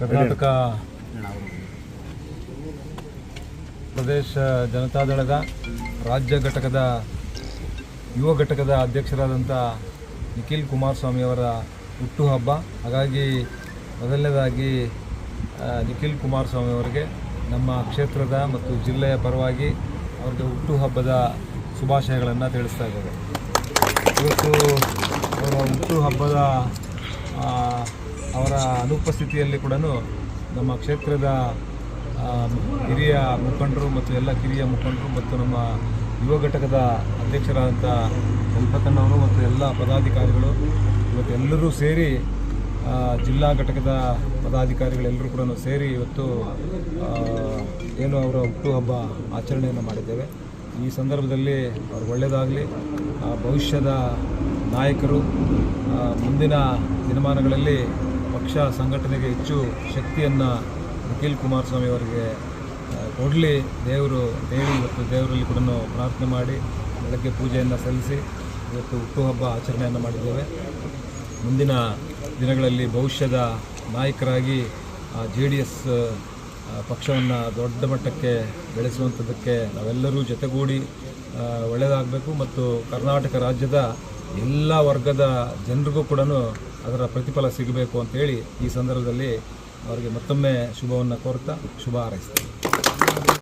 ಕರ್ನಾಟಕ ಪ್ರದೇಶ ಜನತಾದಳದ ರಾಜ್ಯ ಘಟಕದ ಯುವ ಘಟಕದ ಅಧ್ಯಕ್ಷರಾದಂಥ ನಿಖಿಲ್ ಕುಮಾರಸ್ವಾಮಿಯವರ ಹುಟ್ಟುಹಬ್ಬ. ಹಾಗಾಗಿ ಮೊದಲನೇದಾಗಿ ನಿಖಿಲ್ ಕುಮಾರಸ್ವಾಮಿ ಅವರಿಗೆ ನಮ್ಮ ಕ್ಷೇತ್ರದ ಮತ್ತು ಜಿಲ್ಲೆಯ ಪರವಾಗಿ ಅವ್ರಿಗೆ ಹುಟ್ಟುಹಬ್ಬದ ಶುಭಾಶಯಗಳನ್ನು ತಿಳಿಸ್ತಾ ಇದ್ದೇವೆ. ಇವತ್ತು ಅವರ ಹುಟ್ಟುಹಬ್ಬದ ಅವರ ಅನುಪಸ್ಥಿತಿಯಲ್ಲಿ ಕೂಡ ನಮ್ಮ ಕ್ಷೇತ್ರದ ಹಿರಿಯ ಮುಖಂಡರು ಮತ್ತು ಎಲ್ಲ ಕಿರಿಯ ಮುಖಂಡರು ಮತ್ತು ನಮ್ಮ ಯುವ ಘಟಕದ ಅಧ್ಯಕ್ಷರಾದಂಥ ಕಲ್ಪತಣ್ಣವರು ಮತ್ತು ಎಲ್ಲ ಪದಾಧಿಕಾರಿಗಳು ಇವತ್ತು ಎಲ್ಲರೂ ಸೇರಿ ಜಿಲ್ಲಾ ಘಟಕದ ಪದಾಧಿಕಾರಿಗಳೆಲ್ಲರೂ ಕೂಡ ಸೇರಿ ಇವತ್ತು ಏನು ಅವರ ಹುಟ್ಟುಹಬ್ಬ ಆಚರಣೆಯನ್ನು ಮಾಡಿದ್ದೇವೆ. ಈ ಸಂದರ್ಭದಲ್ಲಿ ಅವ್ರು ಒಳ್ಳೆಯದಾಗಲಿ ಭವಿಷ್ಯದ ನಾಯಕರು ಮುಂದಿನ ದಿನಮಾನಗಳಲ್ಲಿ ಪಕ್ಷ ಸಂಘಟನೆಗೆ ಹೆಚ್ಚು ಶಕ್ತಿಯನ್ನು ನಿಖಿಲ್ ಕುಮಾರಸ್ವಾಮಿ ಅವರಿಗೆ ಕೊಡಲಿ. ದೇವರು ಹೇಳಿ ಇವತ್ತು ದೇವರಲ್ಲಿ ಕೂಡ ಪ್ರಾರ್ಥನೆ ಮಾಡಿ, ಬೆಳಗ್ಗೆ ಪೂಜೆಯನ್ನು ಸಲ್ಲಿಸಿ ಇವತ್ತು ಹುಟ್ಟುಹಬ್ಬ ಆಚರಣೆಯನ್ನು ಮಾಡಿದ್ದೇವೆ. ಮುಂದಿನ ದಿನಗಳಲ್ಲಿ ಭವಿಷ್ಯದ ನಾಯಕರಾಗಿ ಜೆ ಡಿ ಎಸ್ ಪಕ್ಷವನ್ನು ದೊಡ್ಡ ಮಟ್ಟಕ್ಕೆ ಬೆಳೆಸುವಂಥದ್ದಕ್ಕೆ ನಾವೆಲ್ಲರೂ ಜೊತೆಗೂಡಿ ಒಳ್ಳೆಯದಾಗಬೇಕು ಮತ್ತು ಕರ್ನಾಟಕ ರಾಜ್ಯದ ಎಲ್ಲ ವರ್ಗದ ಜನರಿಗೂ ಕೂಡ ಅದರ ಪ್ರತಿಫಲ ಸಿಗಬೇಕು ಅಂತೇಳಿ ಈ ಸಂದರ್ಭದಲ್ಲಿ ಅವರಿಗೆ ಮತ್ತೊಮ್ಮೆ ಶುಭವನ್ನು ಕೋರ್ತಾ ಶುಭ ಹಾರೈಸ್ತೀನಿ.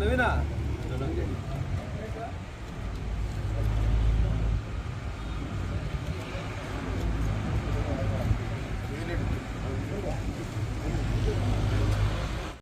ನವೀನ